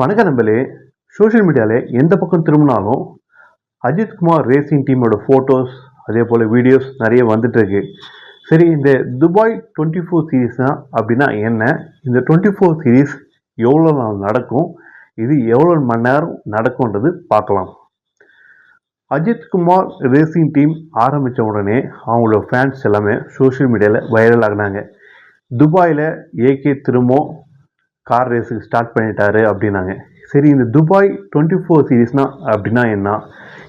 வணக்கம் நம்பளே சோஷியல் மீடியாவில் எந்த பக்கம் திரும்பினாலும் அஜித்குமார் ரேசிங் டீமோட ஃபோட்டோஸ் அதே போல் வீடியோஸ் நிறைய வந்துட்டுருக்கு சரி இந்த துபாய் டுவெண்ட்டி ஃபோர் சீரீஸ்னா அப்படின்னா என்ன? இந்த டுவெண்ட்டி ஃபோர் சீரீஸ் எவ்வளோ நாள் நடக்கும்? இது எவ்வளோ மணி நேரம் நடக்கும்ன்றது பார்க்கலாம். அஜித்குமார் ரேசிங் டீம் ஆரம்பித்த உடனே அவங்களோட ஃபேன்ஸ் எல்லாமே சோஷியல் மீடியாவில் வைரல் ஆகினாங்க. துபாயில் ஏகே திரும்ப கார் ரேஸுக்கு ஸ்டார்ட் பண்ணிட்டாரு அப்படின்னாங்க. சரி இந்த துபாய் டுவெண்ட்டி ஃபோர் சீரீஸ்னால் அப்படின்னா என்ன?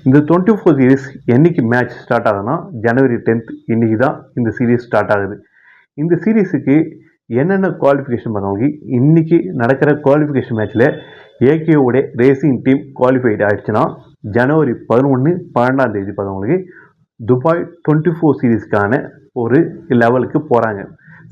இந்த டுவெண்ட்டி ஃபோர் சீரீஸ் என்றைக்கு மேட்ச் ஸ்டார்ட் ஆகுதுன்னா ஜனவரி டென்த் இன்றைக்கி தான் இந்த சீரீஸ் ஸ்டார்ட் ஆகுது. இந்த சீரீஸுக்கு என்னென்ன குவாலிஃபிகேஷன் பார்த்தவங்களுக்கு இன்றைக்கி நடக்கிற குவாலிஃபிகேஷன் மேட்ச்சில் ஏகேவுடைய ரேசிங் டீம் குவாலிஃபைட் ஆகிடுச்சுன்னா ஜனவரி பதினொன்று பன்னெண்டாம் தேதி பார்த்தவங்களுக்கு துபாய் டுவெண்ட்டி ஃபோர் சீரீஸ்க்கான ஒரு லெவலுக்கு போகிறாங்க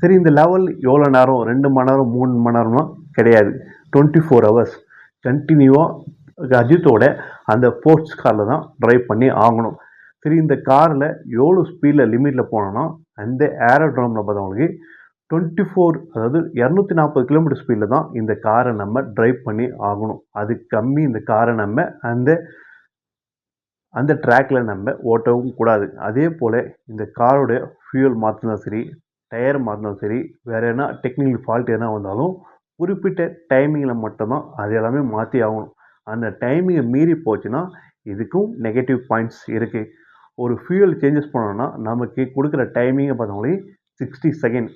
சரி இந்த லெவல் எவ்வளோ நேரம்? ரெண்டு மணி நேரம் மூணு மணி நேரம்னா கிடையாது. டுவெண்ட்டி ஃபோர் ஹவர்ஸ் கண்டினியூவாக அஜித்தோட அந்த ஸ்போர்ட்ஸ் காரில் தான் ட்ரைவ் பண்ணி ஆகணும். சரி இந்த காரில் எவ்வளோ ஸ்பீடில் லிமிட்டில் போனோன்னா அந்த ஏரோட்ரோமில் பார்த்தவங்களுக்கு டுவெண்ட்டி ஃபோர் அதாவது இரநூத்தி நாற்பது கிலோமீட்டர் ஸ்பீடில் தான் இந்த காரை நம்ம ட்ரைவ் பண்ணி ஆகணும். அது கம்மி இந்த காரை நம்ம அந்த அந்த ட்ராக்கில் நம்ம ஓட்டவும் கூடாது. அதே போல் இந்த காரோட ஃபியூல் மாற்றினா சரி டயர் மாற்றினாலும் சரி வேறு என்ன டெக்னிக்கல் ஃபால்ட் எதனா வந்தாலும் குறிப்பிட்ட டைமிங்கில் மட்டும்தான் அது எல்லாமே மாற்றி ஆகணும். அந்த டைமிங்கை மீறி போச்சுன்னா இதுக்கும் நெகட்டிவ் பாயிண்ட்ஸ் இருக்குது ஒரு ஃபியூவல் சேஞ்சஸ் பண்ணோன்னா நமக்கு கொடுக்குற டைமிங்கை பார்த்தவங்களே சிக்ஸ்டி செகண்ட்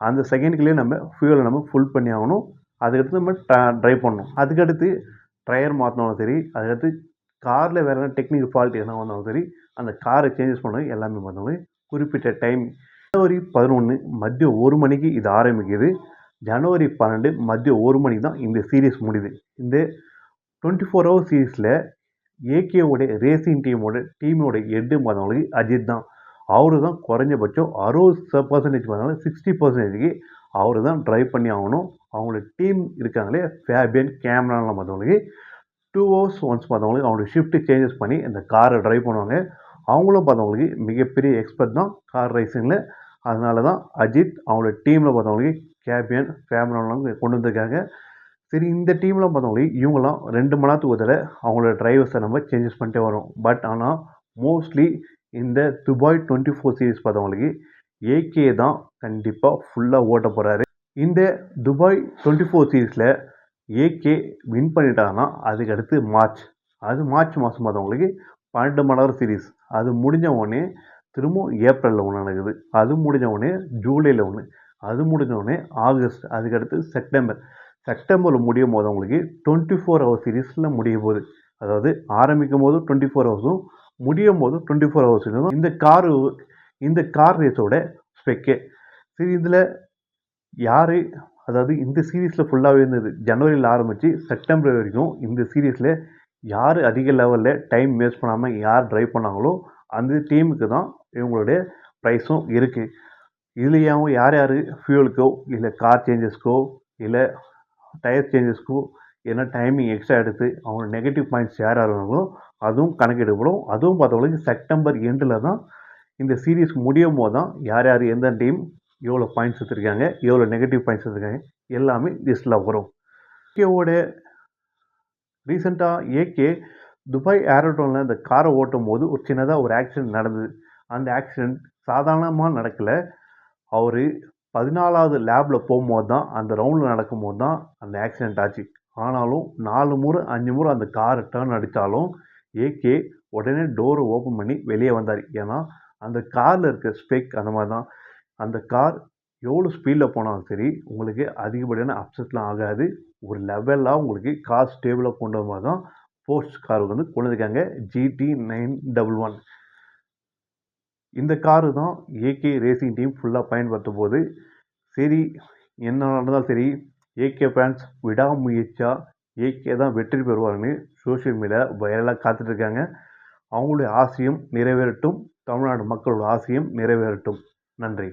அந்த செகண்டுக்குள்ளேயே நம்ம ஃபியூவலை நம்ம ஃபுல் பண்ணி ஆகணும். அதுக்கடுத்து நம்ம ட்ரைவ் பண்ணணும். அதுக்கடுத்து டயர் மாற்றினாலும் சரி அதுக்கடுத்து காரில் வேறு எதனா டெக்னிக்கல் ஃபால்ட் எதனா வந்தாலும் சரி அந்த காரை சேஞ்சஸ் பண்ணணும் எல்லாமே பார்த்தவங்களே குறிப்பிட்ட டைம் ஜனவரி பதினொன்று மதியம் ஒரு மணிக்கு இது ஆரம்பிக்குது. ஜனவரி பன்னெண்டு மதியம் ஒரு மணிக்கு தான் இந்த சீரீஸ் முடியுது. இந்த டுவெண்ட்டி ஃபோர் ஹவர் சீரீஸில் ஏகேவோடைய ரேசிங் டீமோட டீமோட எட்டு பார்த்தவங்களுக்கு அஜித் தான். அவரு தான் குறைஞ்சபட்சம் அறுபது பர்சன்டேஜ் பார்த்தாலும் சிக்ஸ்டி பர்சன்டேஜுக்கு அவர் தான் ட்ரைவ் பண்ணி ஆகணும். அவங்களோட டீம் இருக்காங்களே ஃபேபியன் கேமராலாம் பார்த்தவங்களுக்கு டூ ஹவர்ஸ் ஒன்ஸ் பார்த்தவங்களுக்கு அவங்களோட ஷிஃப்ட்டு சேஞ்சஸ் பண்ணி இந்த காரை ட்ரைவ் பண்ணுவாங்க. அவங்களும் பார்த்தவங்களுக்கு மிகப்பெரிய எக்ஸ்பர்ட் தான் கார் ரேசிங்கில் அதனால தான் அஜித் அவங்களோட டீமில் பார்த்தவங்களுக்கு கேபியன் ஃபேமராலாம் கொண்டு வந்திருக்காங்க சரி இந்த டீம்லாம் பார்த்தவங்களுக்கு இவங்களாம் ரெண்டு மணி நேரத்துக்கு ஒரு தடவை அவங்களோட டிரைவர்ஸை நம்ம சேஞ்சஸ் பண்ணிட்டே வரோம். பட் ஆனால் மோஸ்ட்லி இந்த துபாய் டுவெண்ட்டி ஃபோர் சீரீஸ் பார்த்தவங்களுக்கு ஏகே தான் கண்டிப்பாக ஃபுல்லாக ஓட்ட போகிறாரு இந்த துபாய் டுவெண்ட்டி ஃபோர் சீரீஸில் ஏகே வின் பண்ணிட்டாங்கன்னா அதுக்கு அடுத்து மார்ச் அது மார்ச் மாதம் பார்த்தவங்களுக்கு பன்னெண்டு மணி நேரம் சீரீஸ் அது முடிஞ்ச உடனே திரும்பவும் ஏப்ரலில் ஒன்று நடக்குது. அது முடிஞ்ச உடனே ஜூலையில் ஒன்று அது முடிஞ்சோடனே ஆகஸ்ட் அதுக்கடுத்து செப்டம்பர். செப்டம்பரில் முடியும் போது உங்களுக்கு டுவெண்ட்டி ஃபோர் ஹவர் சீரீஸில் முடிய போகுது. அதாவது ஆரம்பிக்கும் போது டுவெண்ட்டி ஃபோர் ஹவர்ஸும் முடியும் போது டுவெண்ட்டி ஃபோர் ஹவர்ஸ் இந்த காரு இந்த கார் ரேஸோட ஸ்பெக்கே சரி இதில் யார் அதாவது இந்த சீரீஸில் ஃபுல்லாகவே இருந்தது ஜனவரியில் ஆரம்பித்து செப்டம்பர் வரைக்கும் இந்த சீரீஸில் யார் அதிக லெவலில் டைம் வேஸ்ட் பண்ணாமல் யார் ட்ரைவ் பண்ணாங்களோ அந்த டீமுக்கு தான் இவங்களுடைய ப்ரைஸும் இருக்குது இதுலேயும் யார் யார் ஃபியூலுக்கோ இல்லை கார் சேஞ்சஸ்க்கோ இல்லை டயர் சேஞ்சஸ்க்கோ என்ன டைமிங் எக்ஸ்ட்ரா எடுத்து அவங்க நெகட்டிவ் பாயிண்ட்ஸ் யார் யார் அதுவும் கணக்கெடுப்படும். அதுவும் பார்த்தவங்களுக்கு செப்டம்பர் எண்டில் தான் இந்த சீரீஸ் முடியும் போது தான் யார் யார் எந்த டீம் எவ்வளோ பாயிண்ட்ஸ் எடுத்துருக்காங்க எவ்வளோ நெகட்டிவ் பாயிண்ட்ஸ் எடுத்துருக்காங்க எல்லாமே லிஸ்ட்டில் வரும். ஏகேவோட ரீசெண்டாக ஏகே துபாய் ஏரோட்ரோனில் இந்த காரை ஓட்டும் போது ஒரு சின்னதாக ஒரு ஆக்சிடெண்ட் நடந்தது. அந்த ஆக்சிடெண்ட் சாதாரணமாக நடக்கலை. அவர் பதினாலாவது லேபில் போகும்போது தான் அந்த ரவுண்டில் நடக்கும்போது தான் அந்த ஆக்சிடெண்ட் ஆச்சு. ஆனாலும் நாலு முறை அஞ்சு முறை அந்த காரை டேர்ன் அடித்தாலும் ஏகே உடனே டோரை ஓப்பன் பண்ணி வெளியே வந்தார். ஏன்னா அந்த காரில் இருக்க ஸ்பெக் அந்த மாதிரி தான் அந்த கார் எவ்வளோ ஸ்பீடில் போனாலும் சரி உங்களுக்கு அதிகப்படியான அப்செட்லாம் ஆகாது. ஒரு லெவலாக உங்களுக்கு கார் ஸ்டேபிளாக கொண்டு வர தான் ஸ்போர்ட்ஸ் கார் வந்து கொண்டு வந்திருக்காங்க. ஜிடி நைன் டபுள் ஒன் இந்த காரு தான் ஏகே ரேசிங் டீம் ஃபுல்லாக பயன்படுத்தும் போது சரி என்ன நடந்தாலும் சரி ஏகே ஃபேன்ஸ் விடாமுயற்சியாக ஏகே தான் வெற்றி பெறுவார்னு சோஷியல் மீடியா வைரலாக காத்துட்ருக்காங்க அவங்களுடைய ஆசையும் நிறைவேறட்டும். தமிழ்நாடு மக்களோட ஆசையும் நிறைவேறட்டும். நன்றி.